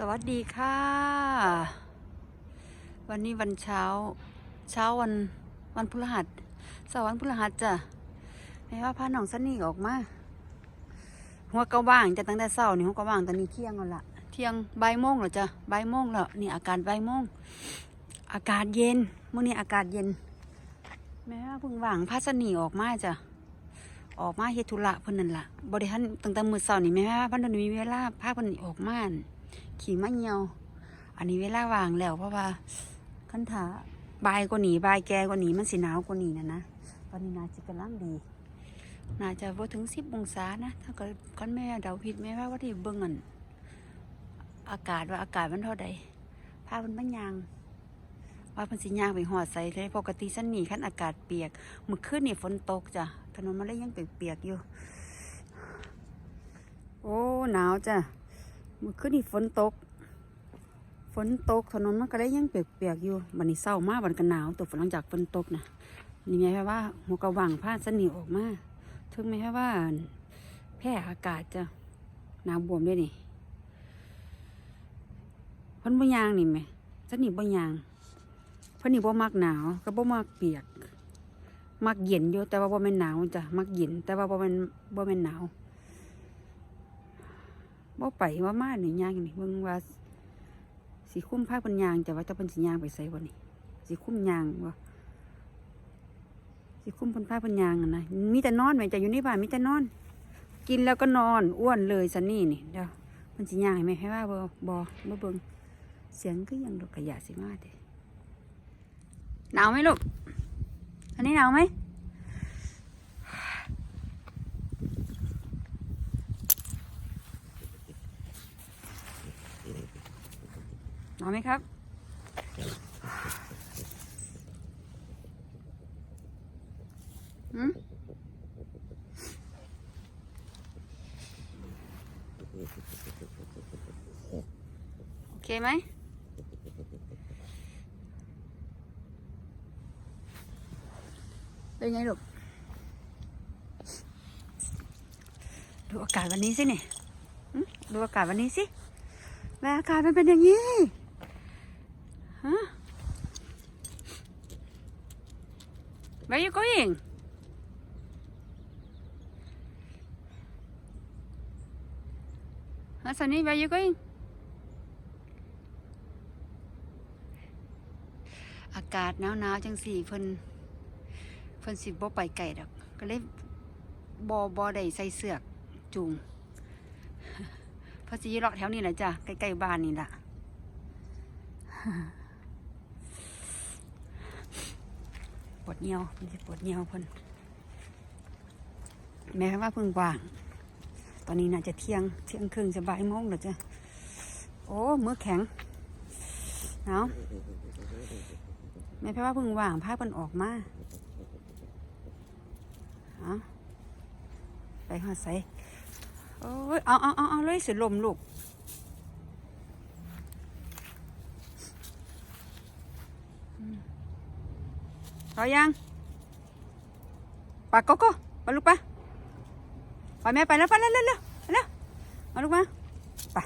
สวัสดีค่ะ วันนี้วันเช้า เช้าวันวันพฤหัสเสาร์วันพฤหัสจ้ะแม่ว่าพาน้องซันนี่ออกมาหัวก็ว่างจะตั้งแต่เช้านี่หัวก็ว่างตอนนี้เที่ยงแล้วล่ะเที่ยงใบโมงแล้วจ้ะใบโมงแล้วนี่อากาศบ่ายโมงอากาศเย็นเมื้อนี้อากาศเย็น แม่ว่าเพิ่งว่างพาซันนี่ออกมาจ้ะออกมาเฮ็ดธุระเพิ่นนั่นล่ะบ่ได้ทันตั้งแต่มือเช้านี่แม่ว่าเพิ่นมีเวลาพาเพิ่นออกมา่ ขี่มาเหี่ยว อันนี้เวลาว่างแล้วเพราะว่าคันถ้าบายกว่านี้บายแกกว่านี้มันสิหนาวกว่านี้นะนะตอนนี้นาจะกำลังดี นาจะบ่ถึง10องศานะ ถ้าเกิดคันแม่เดาผิดแม่ว่าว่าที่เบิ่งอันอากาศว่าอากาศมันเท่าใดพาเพิ่นมายาง ว่าเพิ่นสิย่างไปหอดใส่เลยปกติสันหนี่คันอากาศเปียกมื้อคืนนี่ฝนตกจ้ะถนนมันเลยยังเปียกๆอยู่ โอ้หนาวจ้ะ มื้อคืนนี่ฝนตก ฝนตกถนนมันก็เลยยังเปียกๆอยู่บัดนี้เศร้ามากบันก็หนาวตัวฝนหลังจากฝนตกนะนี่แม่แค่ว่าหัวกระวังผ้าสนนี่ออกมาถึงแม้แค่ว่า แพร่อากาศจะหนาวบวมด้วยนี่พ้นบ่ยางนี่แหมสนนี่บ่ยางพิ่นนี่บ่มักหนาวก็บ่มักเปียกมักเย็นอยู่แต่ว่าบ่แม่นหนาวจ้ะมักเย็นแต่ว่าบ่แม่นบ่แม่นหนาว บ่ไปว่ามาหนี่ย่างนี่เบิ่งว่าสิคุ้มพาเพิ่นยางแต่ว่าถ้าเพิ่นสิย่างไปไสบ่นี่สิคุ้มยางบ่สิคุ้มเพิ่นพาเพิ่นยางนะมีแต่นอนแม่จะอยู่ในบ้านมีแต่นอน กินแล้วก็นอนอ้วนเลยซันนี่นี่เดี๋ยวเพิ่นสิย่างให้แม่ให้ว่าบ่บ่บ่เบิ่งเสียงคือหยังดอกกระยะสิมาเด้หนาวไหมลูกอันนี้หนาวไหม หนาวไหมครับหืมโอเคไหมเป็นไงลูก ดูอากาศวันนี้สิเนี่ยดูอากาศวันนี้สิแม่อากาศมันเป็นอย่างนี้ ฮะ Where you going? Huh, Sunny, where you going? อากาศหนาวๆจังสี่เพิ่นเพิ่นสิบ่ไปไกลดอกก็เลยบ่บ่ได้ใส่เสือกจูงพิ่นสิอยู่เลาะแถวนี้แหละจ้ะใกล้ๆบ้านนี่แหละ ป วดเหี่ยวมันสิปวดเหี่ยวเพิ่นแม้ว่าเพิ่งว่าง ตอนนี้น่าจะเที่ยงเที่ยงครึ่งจะบ่ายโมงแล้วจ้ะโอ้มือแข็งเอาแม่แพ่ว่าเพิ่งว่างพาเพิ่นออกมาเอาไปหาใส่โอ้ยเอาเอาเอาเอาเลยสิลมลูก อืม รอยังปากโกโก้ไปลูกปะไปแม่ไปแล้วไปแล้วเร็วเร็วเร็วมาลูกมาไป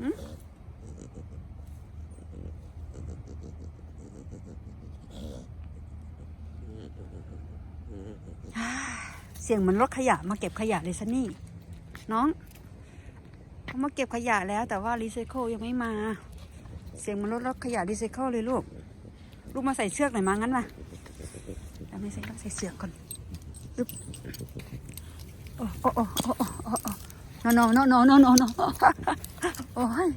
หืมเสียงเหมือนรถขยะมาเก็บขยะเลยซันนี่ น้องเขามาเก็บขยะแล้วแต่ว่ารีไซเคิลยังไม่มา เสียงมันรถรถขยะรีไซเคิลเลยลูก ลูกมาใส่เชือกหน่อยมางั้นมาแล้วไม่ใส่ต้องใส่เสือกก่อนอึ๊บโอ้โอ้โอ้โอ้โอ้โอ้นอนนอนนอนนอนนอนโอ้ย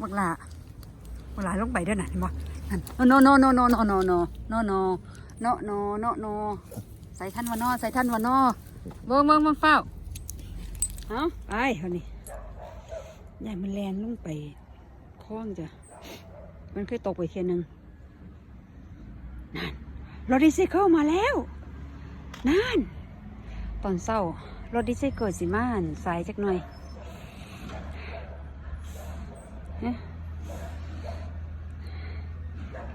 บักหลาบักหลาลงไปด้วยนะเห็นบ่นั่นนอนนอนนอนนอนนอนนอนนอนนอนนอนนอนใส่ท่านวานนอใส่ท่านวานนอเบิ้งเบิ้งเบิ้งเฝ้าเอ้าไปเอานี่ยายมันแลนลงไปคล้องจ้ะ มันเคยตกไปเทียหนึ่งนั่นรถดิซิเคิลมาแล้ว นั่น ตอนเศร้ารถดิซิเคิลสิมานสายจักหน่อยเอ๊ะ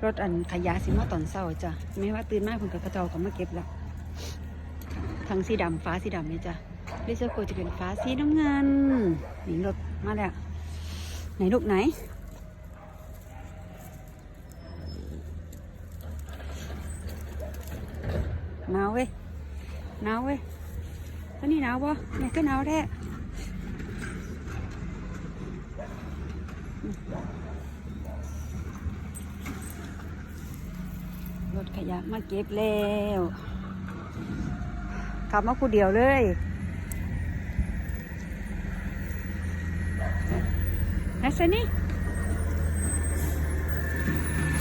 รถอันขยะสิมาตอนเศร้าจ้ะไม่ว่าตื่นมากผมกับกระเจาก็มาเก็บแล้วทั้งสีดำฟ้าสีดำนี่จ้ะลิซโกจะเป็นฟ้าสีน้ำเงินนี่รถมาแล้วไหนลูกไหน หนาวเว้ยหนาวเว้ยตอนนี้หนาวปะเนี่ยก็หนาวแท้รถขยะมาเก็บแล้วขับมาคูเดียวเลยนะซนี่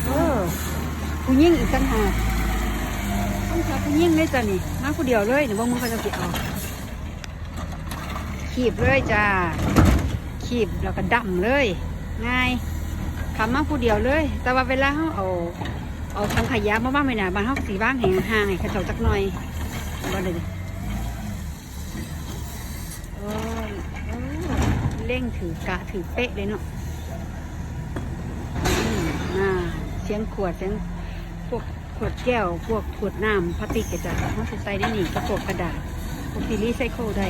เออผู้ยิ่งอีกต่างหาก ต้องใช้ผู้ยิ่งเลยจ้ะนี่ มาคู่เดียวเลยเดี๋ยวว่ามึงเขาจะเก็บเอาขีบเลยจ้าขีบแล้วก็ดำเลย ง่ายทำมาคู่เดียวเลย แต่ว่าเวลาเขาเอาเอาทางขยะมาบ้างไม่น่ะบ้านเขาสีบ้างแห่งห่างให้เขาเจ้าจักหน่อยว่าเลยโอ้ยโอ้ยเร่งถือกะถือเป๊ะเลยเนาะเสียงขวดเสียงพวก ขวดแก้ว พวกขวดน้ำพลาสติกก็จะเขาใส่ได้หนีกระปกกระดาษพวกที่รีไซเคิลได้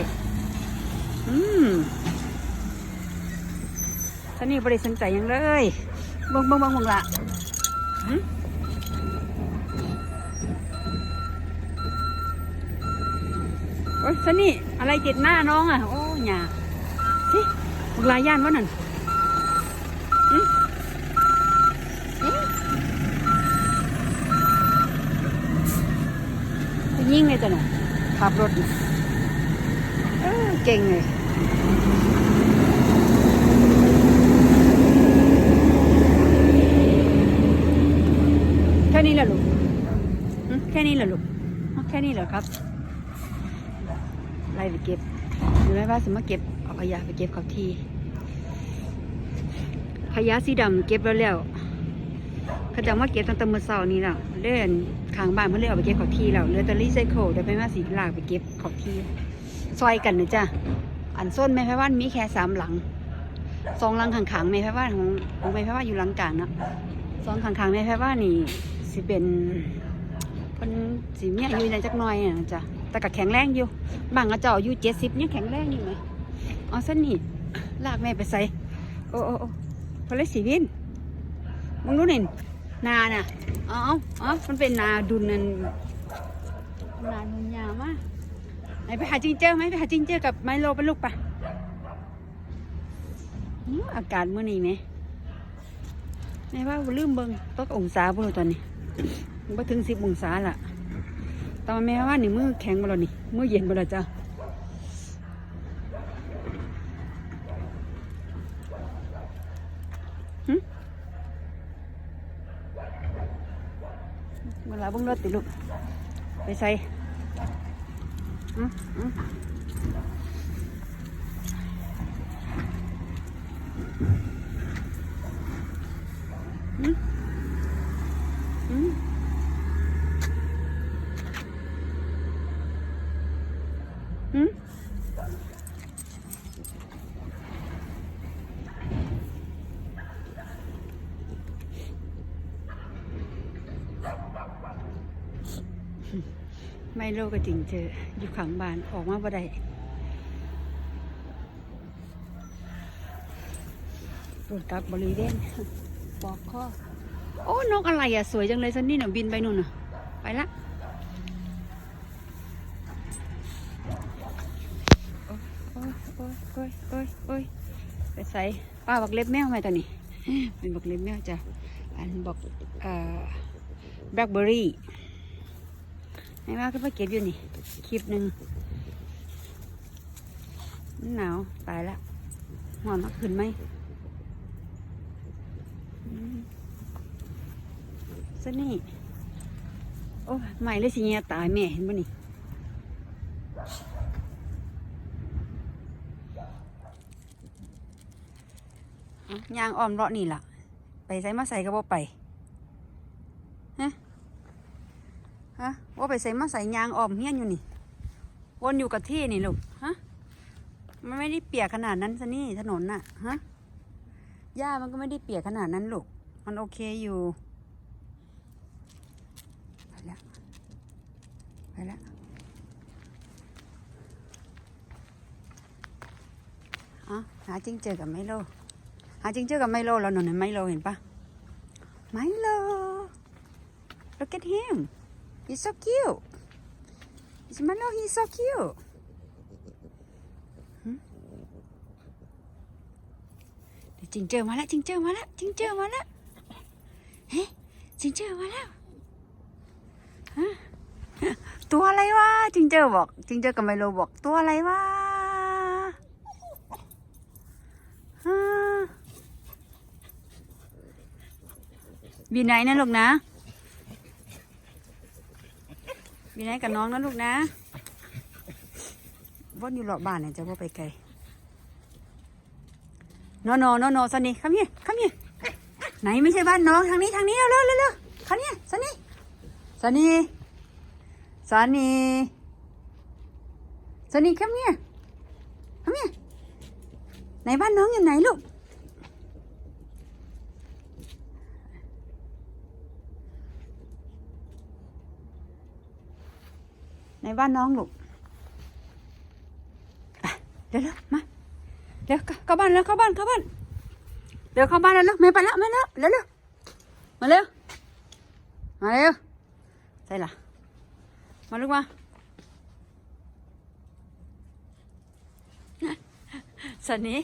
อืมท่านี่บริสนใจยังเลยบิ่งบิ่งบิ่งบิ่งละหึโอ้ยสนี่อะไรติดหน้าน้องอะ โอ้ยหยาสิพวกลายย่านวะนั่นหึเอ๊ะ ยิ่งเลยจ้ะหน่ะขับรถเออเก่งเลยแค่นี้แหละลูกแค่นี้แหละลูกแค่นี้เหรอครับไล่ไปเก็บหรือไม่ว่าสมมาเก็บเอาขยะไปเก็บเขาทีขยะสีดำเก็บแล้วแล้ว เขาจะมาเก็บตั้งแต่เมื่อเช้านี้แล้วเล่นข้างบ้านเพื่อนเลยเอาไปเก็บของที่แล้วเหลือแต่รีไซเคิลเดี๋ยวไปมาสีลากไปเก็บของที่ซอยกันนะจ้ะอันส้นแม่พะว่านมีแค่สามหลังสองหลังข้างๆแม่พะว่านของของแม่พะว่านอยู่หลังกลางเนาะสองข้างๆแม่พะว่านนี่สิเป็นเพิ่นสิมีอายุในจักหน่อยอะจ้ะแต่ก็แข็งแรงอยู่บางก็เจ้าอายุเจ็ดสิบยังแข็งแรงอยู่ไหมอาเส้นนี่ลากแม่ไปใส่โอ้โอ้โอ้พอเลยสีวินมึงรู้นี่ นาน่ะอ๋ออ๋อมันเป็นนาดุนนั่นนาดุนยาวมากไหนไปหาจิงเจอไหมไปหาจิงเจอกับไมโลเป็นลูกปะอื้ออากาศเมื่อนี้ไหมแม่ว่าลืมเบิงตกองศาบ่รู้ตอนนี้บ่ถึงสิบองศาละตอนแม่ว่านี่มือแข็งบ่แล้วนี่มือเย็นบ่แล้วจ้ะ เวลาเบิ่งรถติลูกไปใส่อืมอืมอืมอืมอืม ไม่โลก็จริงเจอ อยู่ขังบ้านออกมาบ่ได้ตรวจกลับบริเวณบอกข้อ โอ้ นกอะไรอะ สวยจังเลยซันนี่น่ะบินไปนู่นน่ะ ไปละโอ้ยโอ้ยโอ้ยโอ้ยโอ้ยไปใส่ป้าบอกเล็บแมวไหมตอนนี้เป็นบอกเล็บแมวจ้ะอันบอกเอ่อแบล็คเบอร์รี่ ให้มาก็ไปเก็บอยู่นี่ คลิปหนึ่งหนาว ตายละหอนมาขึ้นไหมอืมซะนี่ โอ้ใหม่เลยสิเนี่ยตายแม่เห็นบ่นี่ยางอ้อมเลาะนี่ล่ะ ไปใส่มาใส่ก็บ่ไปฮะฮะว่า ไปใส่มาใส่ยางออมเฮี้ยนอยู่นี่ วนอยู่กับที่นี่ลูก ฮะ มันไม่ได้เปียกขนาดนั้นซะนี่ถนนน่ะ ฮะ หญ้ามันก็ไม่ได้เปียกขนาดนั้นลูก มันโอเคอยู่ ไปแล้ว ไปแล้วอ๋อหาจิงเจอกับไมโล หาจิงเจอกับไมโลแล้วหนูเห็นไมโลเห็นปะไมโล look at him he's so cute It's Milo he's so cute จิงเจอมาแล้วจิงเจอมาแล้วจิงเจอมาแล้วเฮ้จิงเจอมาแล้วฮะตัวอะไรวะจิงเจอบอกจิงเจอกับไมโลบอกตัวอะไรวะฮะบีไหนนะลูกนะ บีไหนกับน้องนะลูกนะว่นอยู่รอบบ้านเนี่ยจะว่าไปไกลนโนนโนซันนี่คำนี้คำนี้ไหนไม่ใช่บ้านน้องทางนี้ทางนี้เร็วเร็วเร็วคำนี้ซันนี่ซันนี่ซันนี่ซันนี่คำนี้คำนี้ไหนบ้านน้องอยู่ไหนลูก ในบ้านน้องลูกเร็วเร็วมาเร็วเข้าเข้าบ้านแล้วเข้าบ้านเข้าบ้านเร็วเข้าบ้านแล้วเร็วไม่ไปแล้วไม่แล้วเร็วเร็วมาเร็วมาเร็วใส่ละมาลูกมาสันนี้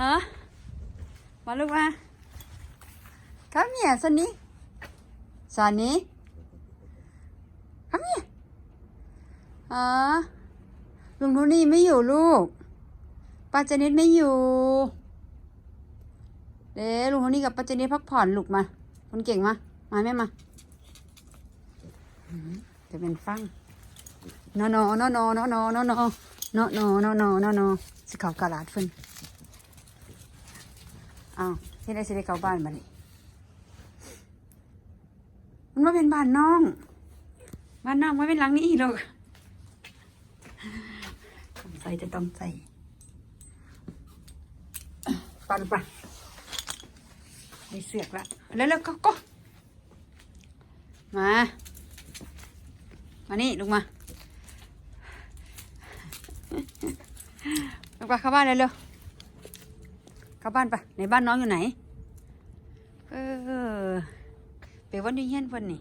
ฮะมาลูกมาครับเนี่ยสันนี้สันนี้ อ๋อลุงโทนี่ไม่อยู่ลูกป้าเจนิดไม่อยู่ เด้ลุงโทนี่กับป้าเจนิดพักผ่อนลูกมา คนเก่งมา มาแม่มาจะเป็นฟังนอนอนอนอนอนอนอนอนอนอนอนอนอนสิเขากระลาดฟื้นอ้าวที่ได้สิได้เข้าบ้านมานี่มันว่าเป็นบ้านน้อง บ้านน้องไม่เป็นหลังนี้หรอกต้อง ใส่จะต้องใส่ปันปันได้เสือกละแล้วแล้วก็ก็มา มานี่ลงมาลงไปเข้าบ้านเลยเร็วเข้าบ้านไปในบ้านน้องอยู่ไหน เออไปวันนี้เฮียนเพิ่นนี่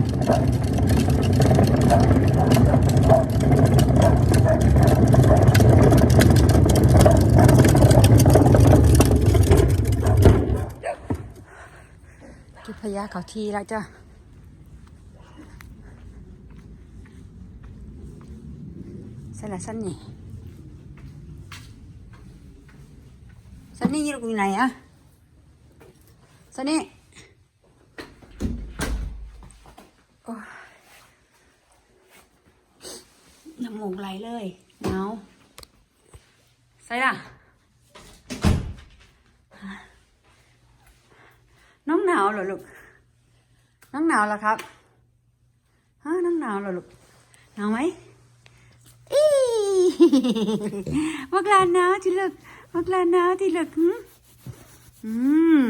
จุดพยาเขาทีแล้วจ้ะสร็จแล้วสันนี่สันนี่อยู่ไหนอะสันนี่โอ้ย น้ำมูกไหลเลยหนาวใส่ละน้องหนาวเหรอลูก น้องหนาวเหรอครับฮะน้องหนาวเหรอลูก หนาวไหมอีมักลาหนาวที่ลูกมักลาหนาวที่ลูกหืมอืม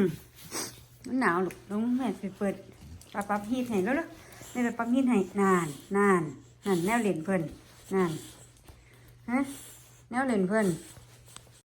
น้องหนาวลูกลุงแม่ไปเปิดปรับปรับฮีทให้แล้วลูกแม่ไปปรับฮีทให้นานนานนั่นแนวเล่นเพิ่น นั่นฮะแนวเล่นเพื่อน